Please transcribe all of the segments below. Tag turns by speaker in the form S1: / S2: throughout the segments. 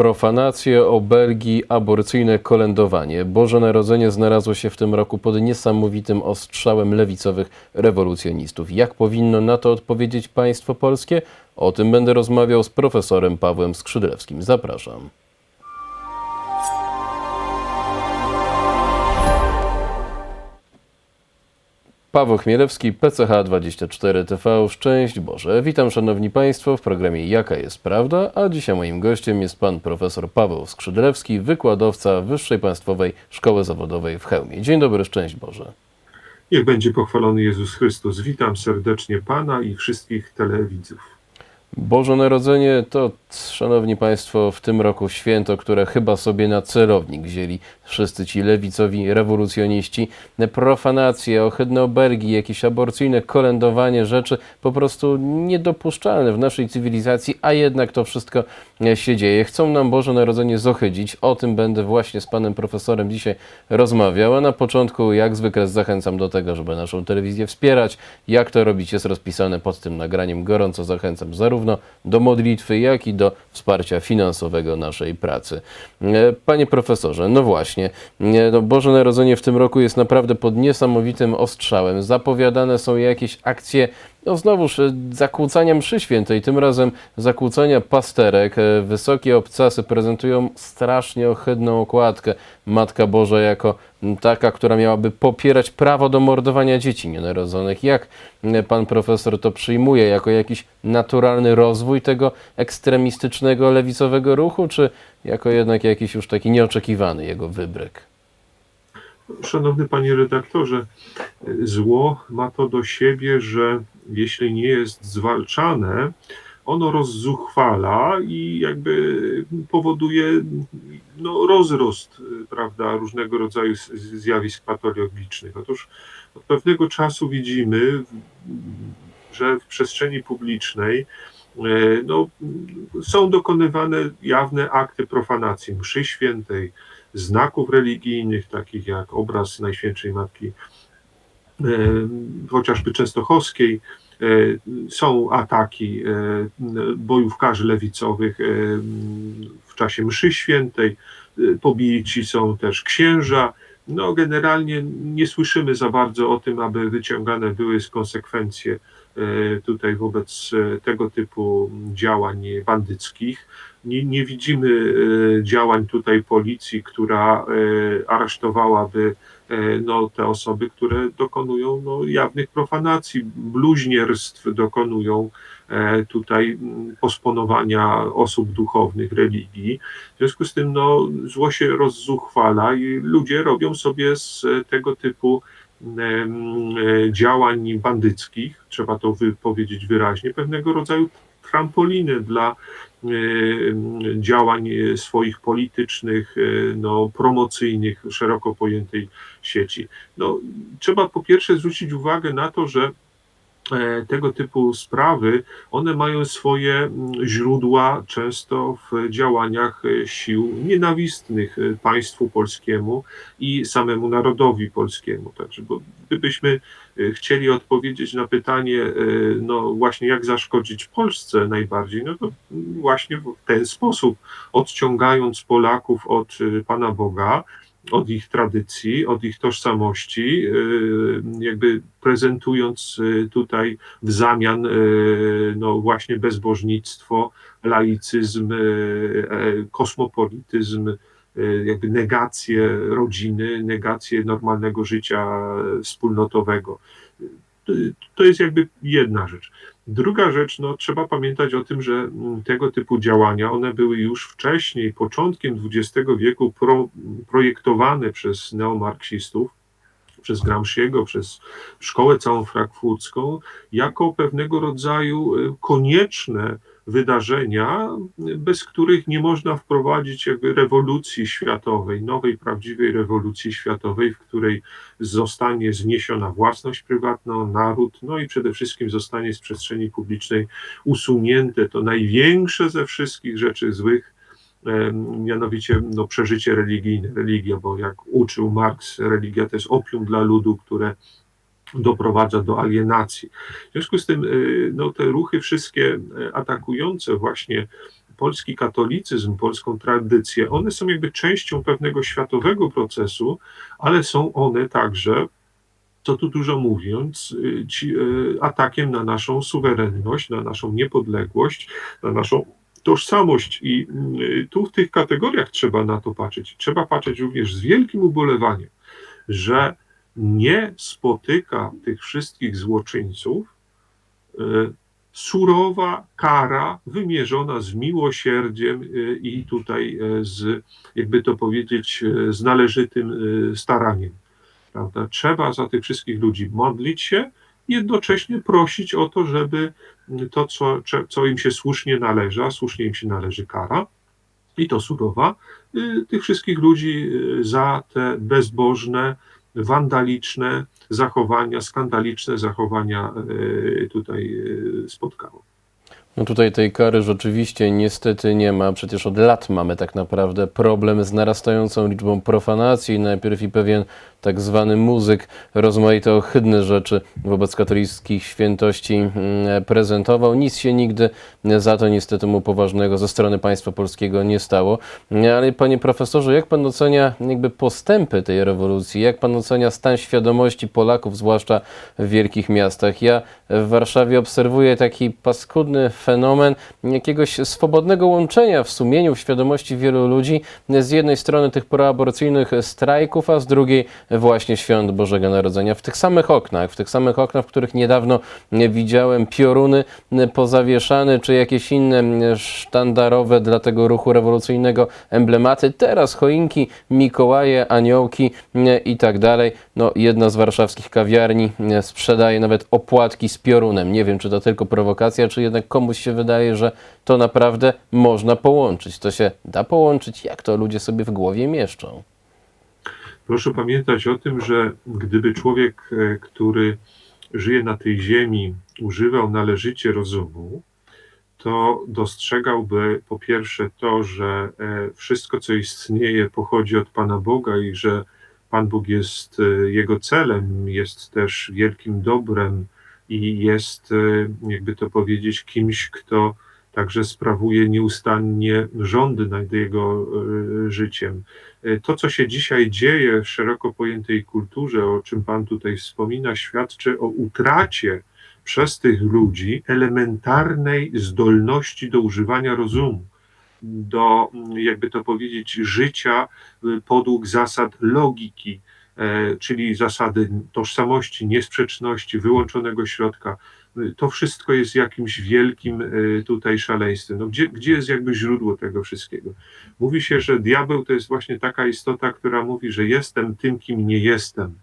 S1: Profanacje, obelgi, aborcyjne kolędowanie. Boże Narodzenie znalazło się w tym roku pod niesamowitym ostrzałem lewicowych rewolucjonistów. Jak powinno na to odpowiedzieć państwo polskie? O tym będę rozmawiał z profesorem Pawłem Skrzydlewskim. Zapraszam. Paweł Chmielewski, PCH24TV. Szczęść Boże. Witam Szanowni Państwo w programie Jaka jest Prawda, a dzisiaj moim gościem jest pan profesor Paweł Skrzydlewski, wykładowca Wyższej Państwowej Szkoły Zawodowej w Chełmie. Dzień dobry, szczęść Boże.
S2: Niech będzie pochwalony Jezus Chrystus. Witam serdecznie Pana i wszystkich telewidzów.
S1: Boże Narodzenie to, Szanowni Państwo, w tym roku święto, które chyba sobie na celownik wzięli wszyscy ci lewicowi rewolucjoniści. Profanacje, ohydne obergi, jakieś aborcyjne kolędowanie rzeczy po prostu niedopuszczalne w naszej cywilizacji, a jednak to wszystko się dzieje. Chcą nam Boże Narodzenie zohydzić. O tym będę właśnie z panem profesorem dzisiaj rozmawiał. A na początku, jak zwykle, zachęcam do tego, żeby naszą telewizję wspierać. Jak to robić, jest rozpisane pod tym nagraniem. Gorąco zachęcam zarówno do modlitwy, jak i do wsparcia finansowego naszej pracy. E, Panie profesorze, no właśnie, e, no Boże Narodzenie w tym roku jest naprawdę pod niesamowitym ostrzałem. Zapowiadane są jakieś akcje no znowuż e, zakłócania mszy świętej, tym razem zakłócania pasterek. E, Wysokie obcasy prezentują strasznie ohydną okładkę. Matka Boża jako taka, która miałaby popierać prawo do mordowania dzieci nienarodzonych. Jak pan profesor to przyjmuje? Jako jakiś naturalny rozwój tego ekstremistycznego, lewicowego ruchu, czy jako jednak jakiś już taki nieoczekiwany jego wybryk?
S2: Szanowny Panie redaktorze, zło ma to do siebie, że jeśli nie jest zwalczane, ono rozzuchwala i jakby powoduje no, rozrost prawda, różnego rodzaju zjawisk patologicznych. Otóż od pewnego czasu widzimy, że w przestrzeni publicznej e, no, są dokonywane jawne akty profanacji mszy świętej, znaków religijnych, takich jak obraz Najświętszej Matki chociażby częstochowskiej. E, Są ataki e, bojówkarzy lewicowych e, w czasie mszy świętej. E, Pobici są też księża. No, generalnie nie słyszymy za bardzo o tym, aby wyciągane były z konsekwencje e, tutaj wobec e, tego typu działań bandyckich. Nie, nie widzimy e, działań tutaj policji, która e, aresztowałaby e, no, te osoby, które dokonują no, jawnych profanacji, bluźnierstw, dokonują e, tutaj posponowania osób duchownych, religii. W związku z tym no, zło się rozzuchwala i ludzie robią sobie z tego typu e, działań bandyckich, trzeba to powiedzieć wyraźnie, pewnego rodzaju trampoliny dla e, działań e, swoich politycznych, no, promocyjnych, szeroko pojętej sieci. No, trzeba po pierwsze zwrócić uwagę na to, że tego typu sprawy, one mają swoje mm, źródła często w działaniach e, sił nienawistnych e, państwu polskiemu i samemu narodowi polskiemu. Także, bo gdybyśmy e, chcieli odpowiedzieć na pytanie, e, no właśnie jak zaszkodzić Polsce najbardziej, no to właśnie w ten sposób, odciągając Polaków od e, Pana Boga, od ich tradycji, od ich tożsamości, y, jakby prezentując y, tutaj w zamian y, no właśnie bezbożnictwo, laicyzm, y, e, kosmopolityzm, jakby negację rodziny, negację normalnego życia wspólnotowego. To jest jakby jedna rzecz. Druga rzecz, no trzeba pamiętać o tym, że mm, tego typu działania, one były już wcześniej, początkiem XX wieku pro, projektowane przez neomarksistów, przez Gramsciego, przez szkołę całą frankfurcką, jako pewnego rodzaju y, konieczne wydarzenia, bez których nie można wprowadzić jakby rewolucji światowej, nowej, prawdziwej rewolucji światowej, w której zostanie zniesiona własność prywatna, naród, no i przede wszystkim zostanie z przestrzeni publicznej usunięte to największe ze wszystkich rzeczy złych, em, mianowicie no, przeżycie religijne, religia, bo jak uczył Marx, religia to jest opium dla ludu, które doprowadza do alienacji. W związku z tym y, no, te ruchy wszystkie e, atakujące właśnie polski katolicyzm, polską tradycję, one są jakby częścią pewnego światowego procesu, ale są one także, co tu dużo mówiąc, y, ci, y, atakiem na naszą suwerenność, na naszą niepodległość, na naszą tożsamość. I y, tu w tych kategoriach trzeba na to patrzeć. Trzeba patrzeć również z wielkim ubolewaniem, że nie spotyka tych wszystkich złoczyńców y, surowa kara wymierzona z miłosierdziem y, i tutaj y, z, jakby to powiedzieć, z należytym staraniem. Prawda? Trzeba za tych wszystkich ludzi modlić się, jednocześnie prosić o to, żeby to, co, co im się słusznie należy, a słusznie im się należy kara, i to surowa, y, tych wszystkich ludzi y, za te bezbożne, wandaliczne zachowania, skandaliczne zachowania y, tutaj y, spotkało.
S1: No tutaj tej kary rzeczywiście niestety nie ma. Przecież od lat mamy tak naprawdę problem z narastającą liczbą profanacji. Najpierw i pewien tak zwany muzyk rozmaite ohydne rzeczy wobec katolickich świętości mm, prezentował. Nic się nigdy za to niestety mu poważnego ze strony państwa polskiego nie stało. Ale panie profesorze, jak pan ocenia jakby postępy tej rewolucji? Jak pan ocenia stan świadomości Polaków, zwłaszcza w wielkich miastach? Ja w Warszawie obserwuję taki paskudny fenomen jakiegoś swobodnego łączenia w sumieniu, w świadomości wielu ludzi. Z jednej strony tych proaborcyjnych strajków, a z drugiej właśnie świąt Bożego Narodzenia. W tych samych oknach, w tych samych oknach, w których niedawno widziałem pioruny pozawieszane, czy jakieś inne sztandarowe dla tego ruchu rewolucyjnego emblematy. Teraz choinki, Mikołaje, aniołki i tak dalej. No, jedna z warszawskich kawiarni sprzedaje nawet opłatki z piorunem. Nie wiem, czy to tylko prowokacja, czy jednak komuś się wydaje, że to naprawdę można połączyć. To się da połączyć, jak to ludzie sobie w głowie mieszczą.
S2: Proszę pamiętać o tym, że gdyby człowiek, e, który żyje na tej ziemi, używał należycie rozumu, to dostrzegałby po pierwsze to, że e, wszystko, co istnieje, pochodzi od Pana Boga i że Pan Bóg jest e, jego celem, jest też wielkim dobrem i jest, jakby to powiedzieć, kimś, kto także sprawuje nieustannie rządy nad jego e, życiem. E, To, co się dzisiaj dzieje w szeroko pojętej kulturze, o czym Pan tutaj wspomina, świadczy o utracie przez tych ludzi elementarnej zdolności do używania rozumu, do, jakby to powiedzieć, życia y, podług zasad logiki, e, czyli zasady tożsamości, niesprzeczności, wyłączonego środka. To wszystko jest jakimś wielkim y, tutaj szaleństwem. No gdzie, gdzie jest jakby źródło tego wszystkiego? Mówi się, że diabeł to jest właśnie taka istota, która mówi, że jestem tym, kim nie jestem.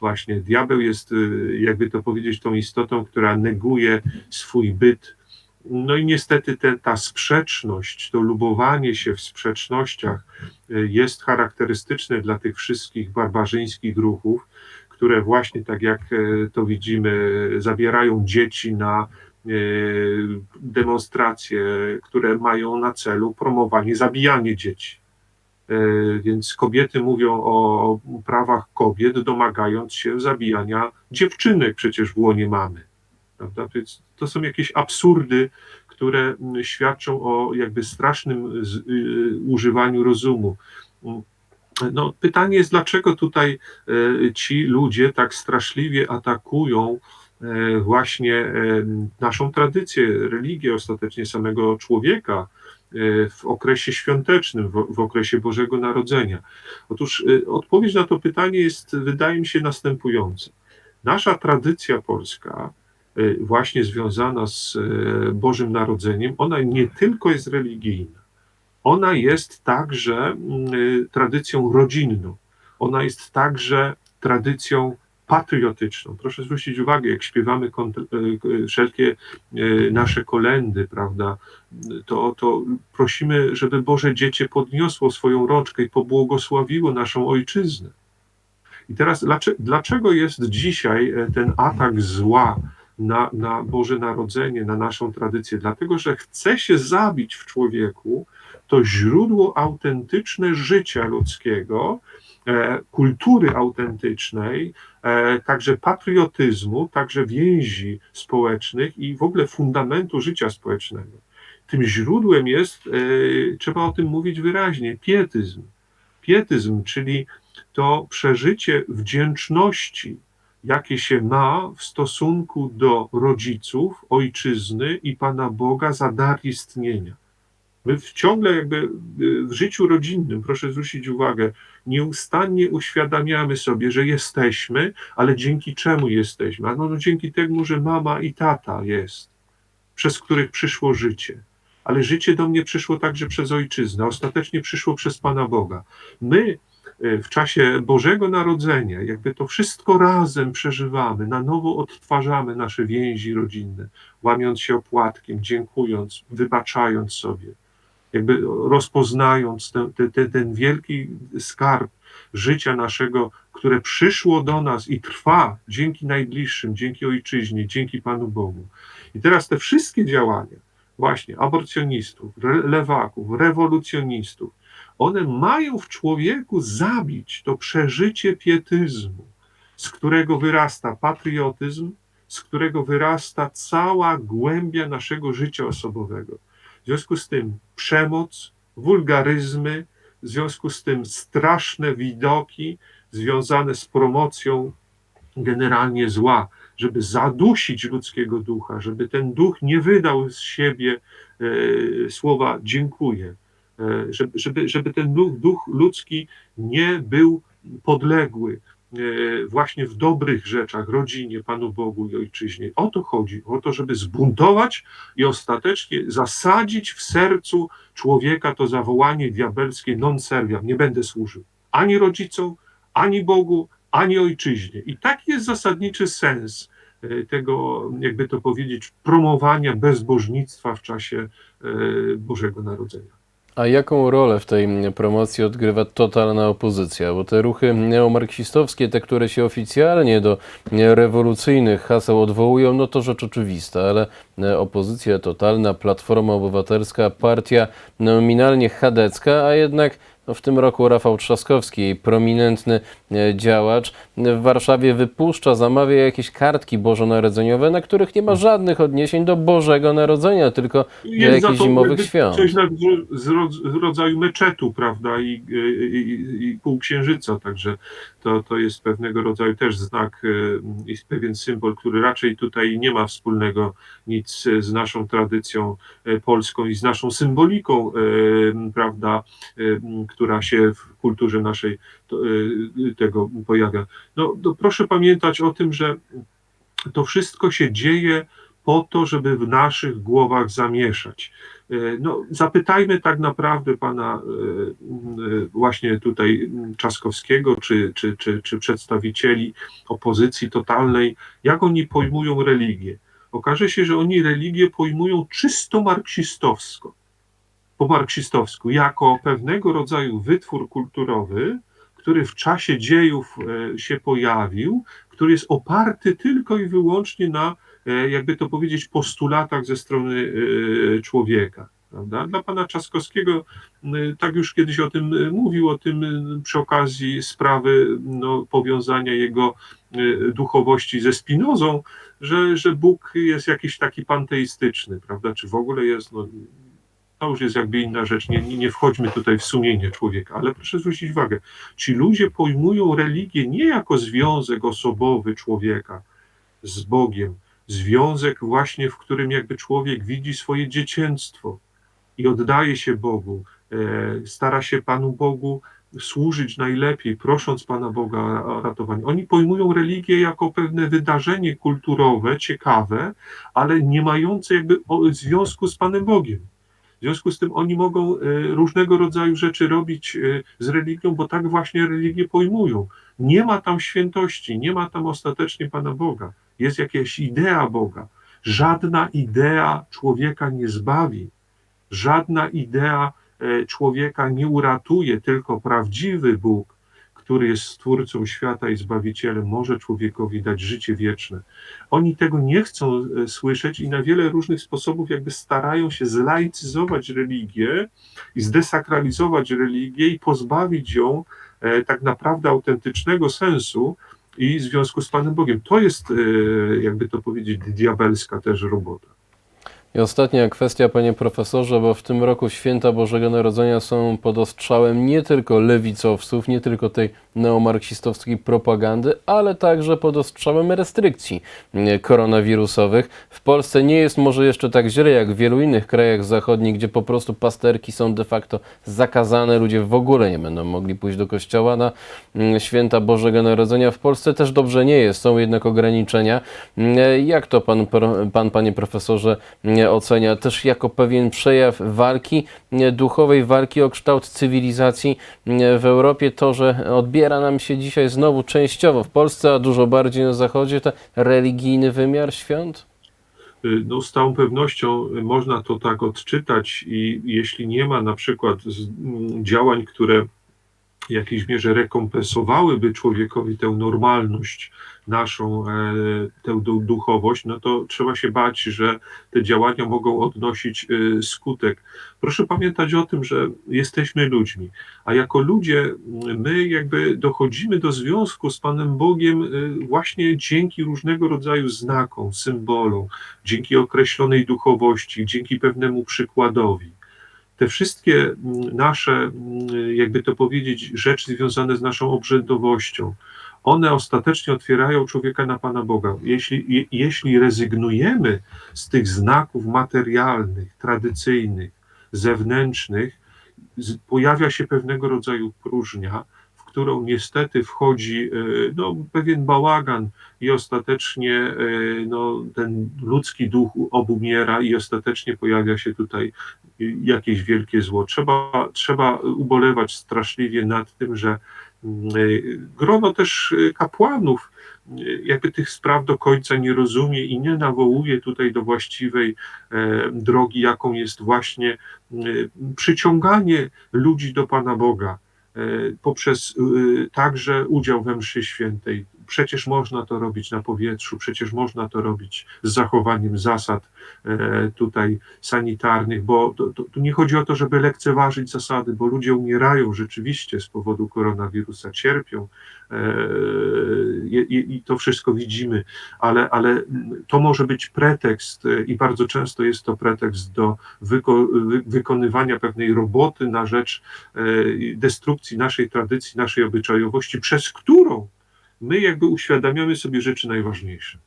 S2: Właśnie diabeł jest, y, jakby to powiedzieć, tą istotą, która neguje swój byt. No i niestety te, ta sprzeczność, to lubowanie się w sprzecznościach y, jest charakterystyczne dla tych wszystkich barbarzyńskich ruchów, które właśnie tak jak e, to widzimy, zabierają dzieci na e, demonstracje, które mają na celu promowanie, zabijanie dzieci. E, Więc kobiety mówią o prawach kobiet, domagając się zabijania dziewczynek przecież w łonie mamy. Prawda? Więc to są jakieś absurdy, które mm, świadczą o jakby strasznym y, używaniu rozumu. No, pytanie jest, dlaczego tutaj e, ci ludzie tak straszliwie atakują e, właśnie e, naszą tradycję, religię, ostatecznie samego człowieka w okresie świątecznym, w, okresie Bożego Narodzenia. Otóż odpowiedź na to pytanie jest, wydaje mi się, następująca. Nasza tradycja polska, właśnie związana z Bożym Narodzeniem, ona nie tylko jest religijna, ona jest także mm, y, tradycją rodzinną. Ona jest także tradycją patriotyczną. Proszę zwrócić uwagę, jak śpiewamy y, y, wszelkie nasze kolendy, prawda, to, to prosimy, żeby Boże Dziecię podniosło swoją rączkę i pobłogosławiło naszą ojczyznę. I teraz dlaczego, dlaczego jest dzisiaj e, ten atak zła na, na Boże Narodzenie, na naszą tradycję? Dlatego, że chce się zabić w człowieku to źródło autentyczne życia ludzkiego, e, kultury autentycznej, e, także patriotyzmu, także więzi społecznych i w ogóle fundamentu życia społecznego. tym źródłem jest, e, trzeba o tym mówić wyraźnie, pietyzm. Pietyzm, czyli to przeżycie wdzięczności, jakie się ma w stosunku do rodziców, ojczyzny i Pana Boga za dar istnienia. My ciągle jakby y, w życiu rodzinnym, proszę zwrócić uwagę, nieustannie uświadamiamy sobie, że jesteśmy, ale dzięki czemu jesteśmy? No, no dzięki temu, że mama i tata jest, przez których przyszło życie. Ale życie do mnie przyszło także przez ojczyznę, ostatecznie przyszło przez Pana Boga. My y, w czasie Bożego Narodzenia, jakby to wszystko razem przeżywamy, na nowo odtwarzamy nasze więzi rodzinne, łamiąc się opłatkiem, dziękując, wybaczając sobie jakby rozpoznając ten, ten, ten, wielki skarb życia naszego, które przyszło do nas i trwa dzięki najbliższym, dzięki ojczyźnie, dzięki Panu Bogu. I teraz te wszystkie działania, właśnie aborcjonistów, lewaków, rewolucjonistów, one mają w człowieku zabić to przeżycie pietyzmu, z którego wyrasta patriotyzm, z którego wyrasta cała głębia naszego życia osobowego. W związku z tym przemoc, wulgaryzmy, w związku z tym straszne widoki związane z promocją generalnie zła, żeby zadusić ludzkiego ducha, żeby ten duch nie wydał z siebie e, słowa dziękuję, e, żeby, żeby, żeby ten duch, duch ludzki nie był podległy właśnie w dobrych rzeczach, rodzinie, Panu Bogu i ojczyźnie. O to chodzi, o to, żeby zbuntować i ostatecznie zasadzić w sercu człowieka to zawołanie diabelskie non serviam, nie będę służył ani rodzicom, ani Bogu, ani ojczyźnie. I taki jest zasadniczy sens e, tego, jakby to powiedzieć, promowania bezbożnictwa w czasie e, Bożego Narodzenia.
S1: A jaką rolę w tej promocji odgrywa totalna opozycja? Bo te ruchy neomarksistowskie, te, które się oficjalnie do rewolucyjnych haseł odwołują, no to rzecz oczywista, ale opozycja totalna, Platforma Obywatelska, partia nominalnie chadecka, a jednak no w tym roku Rafał Trzaskowski, jej prominentny e, działacz, w Warszawie wypuszcza, zamawia jakieś kartki bożonarodzeniowe, na których nie ma żadnych odniesień do Bożego Narodzenia, tylko do jakichś zimowych świąt.
S2: Coś z, ro- z rodzaju meczetu, prawda, i, i, i, półksiężyca, także to, to jest pewnego rodzaju też znak y, i pewien symbol, który raczej tutaj nie ma wspólnego nic z naszą tradycją y, polską i z naszą symboliką, prawda, która się w kulturze naszej to, y, tego pojawia. No, no proszę pamiętać o tym, że to wszystko się dzieje po to, żeby w naszych głowach zamieszać. E, No, zapytajmy tak naprawdę pana właśnie tutaj Trzaskowskiego, czy, czy, czy, czy przedstawicieli opozycji totalnej, jak oni pojmują religię. Okaże się, że oni religię pojmują czysto marksistowsko, po marksistowsku, jako pewnego rodzaju wytwór kulturowy, który w czasie dziejów e, się pojawił, który jest oparty tylko i wyłącznie na e, jakby to powiedzieć, postulatach ze strony e, człowieka. Prawda? Dla pana Trzaskowskiego, m, tak już kiedyś o tym mówił, o tym przy okazji sprawy no, powiązania jego duchowości ze Spinozą, że, że Bóg jest jakiś taki panteistyczny, prawda? Czy w ogóle jest, no, to już jest jakby inna rzecz, nie, nie wchodźmy tutaj w sumienie człowieka, ale proszę zwrócić uwagę, ci ludzie pojmują religię nie jako związek osobowy człowieka z Bogiem, związek właśnie, w którym jakby człowiek widzi swoje dziecięctwo i oddaje się Bogu, e, stara się Panu Bogu służyć najlepiej, prosząc Pana Boga o ratowanie. Oni pojmują religię jako pewne wydarzenie kulturowe, ciekawe, ale nie mające jakby związku z Panem Bogiem. Związku z tym oni mogą e, różnego rodzaju rzeczy robić e, z religią, bo tak właśnie religię pojmują. Nie ma tam świętości, nie ma tam ostatecznie Pana Boga. Jest jakaś idea Boga. Żadna idea człowieka nie zbawi, żadna idea e, człowieka nie uratuje, tylko prawdziwy Bóg, który jest stwórcą świata i zbawicielem, może człowiekowi dać życie wieczne. Oni tego nie chcą e, słyszeć i na wiele różnych sposobów jakby starają się zlaicyzować religię i zdesakralizować religię i pozbawić ją e, tak naprawdę autentycznego sensu i związku z Panem Bogiem. To jest, e, jakby to powiedzieć, diabelska też robota.
S1: I ostatnia kwestia, panie profesorze, bo w tym roku święta Bożego Narodzenia są pod ostrzałem nie tylko lewicowców, nie tylko tej neomarksistowskiej propagandy, ale także pod ostrzałem restrykcji koronawirusowych. W Polsce nie jest może jeszcze tak źle jak w wielu innych krajach zachodnich, gdzie po prostu pasterki są de facto zakazane, ludzie w ogóle nie będą mogli pójść do kościoła na mm, święta Bożego Narodzenia. W Polsce też dobrze nie jest, są jednak ograniczenia. Mm, Jak to pan, pan panie profesorze, ocenia? Też jako pewien przejaw walki, duchowej walki o kształt cywilizacji w Europie, to, że odbiera nam się dzisiaj znowu częściowo w Polsce, a dużo bardziej na Zachodzie, ten religijny wymiar świąt?
S2: Y, No, z całą pewnością można to tak odczytać i jeśli nie ma na przykład działań, które w jakiejś mierze rekompensowałyby człowiekowi tę normalność naszą, e, tę du- duchowość, no to trzeba się bać, że te działania mogą odnosić y, skutek. Proszę pamiętać o tym, że jesteśmy ludźmi, a jako ludzie my jakby dochodzimy do związku z Panem Bogiem y, właśnie dzięki różnego rodzaju znakom, symbolom, dzięki określonej duchowości, dzięki pewnemu przykładowi. Te wszystkie mm, nasze, mm, jakby to powiedzieć, rzeczy związane z naszą obrzędowością, one ostatecznie otwierają człowieka na Pana Boga. Jeśli, je, jeśli rezygnujemy z tych znaków materialnych, tradycyjnych, zewnętrznych, pojawia się pewnego rodzaju próżnia, którą niestety wchodzi e, no, pewien bałagan i ostatecznie e, no, ten ludzki duch obumiera i ostatecznie pojawia się tutaj y, jakieś wielkie zło. Trzeba, trzeba ubolewać straszliwie nad tym, że mm, grono też kapłanów jakby tych spraw do końca nie rozumie i nie nawołuje tutaj do właściwej e, drogi, jaką jest właśnie przyciąganie ludzi do Pana Boga e, poprzez y, także udział we mszy świętej. Przecież można to robić na powietrzu, przecież można to robić z zachowaniem zasad e, tutaj sanitarnych, bo to, to, tu nie chodzi o to, żeby lekceważyć zasady, bo ludzie umierają rzeczywiście z powodu koronawirusa, cierpią e, i, i to wszystko widzimy, ale, ale to może być pretekst e, i bardzo często jest to pretekst do wyko, wy, wykonywania pewnej roboty na rzecz destrukcji naszej tradycji, naszej obyczajowości, przez którą my jakby uświadamiamy sobie rzeczy najważniejsze.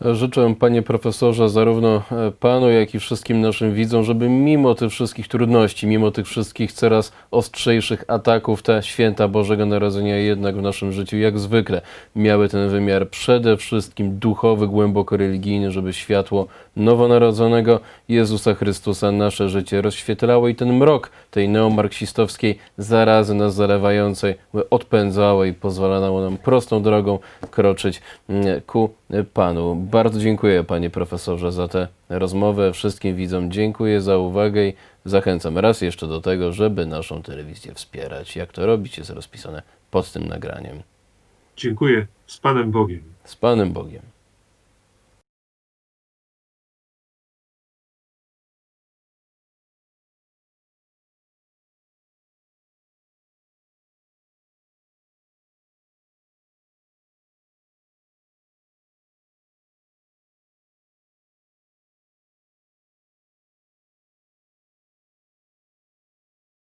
S1: Życzę, panie profesorze, zarówno e, panu, jak i wszystkim naszym widzom, żeby mimo tych wszystkich trudności, mimo tych wszystkich coraz ostrzejszych ataków, te święta Bożego Narodzenia jednak w naszym życiu, jak zwykle, miały ten wymiar przede wszystkim duchowy, głęboko religijny, żeby światło nowonarodzonego Jezusa Chrystusa nasze życie rozświetlało i ten mrok tej neomarksistowskiej zarazy nas zalewającej odpędzało i pozwalało nam prostą drogą kroczyć mm, ku Panu. Bardzo dziękuję Panie Profesorze za tę rozmowę. Wszystkim widzom dziękuję za uwagę i zachęcam raz jeszcze do tego, żeby naszą telewizję wspierać. Jak to robić jest rozpisane pod tym nagraniem.
S2: Dziękuję. Z Panem Bogiem.
S1: Z Panem Bogiem.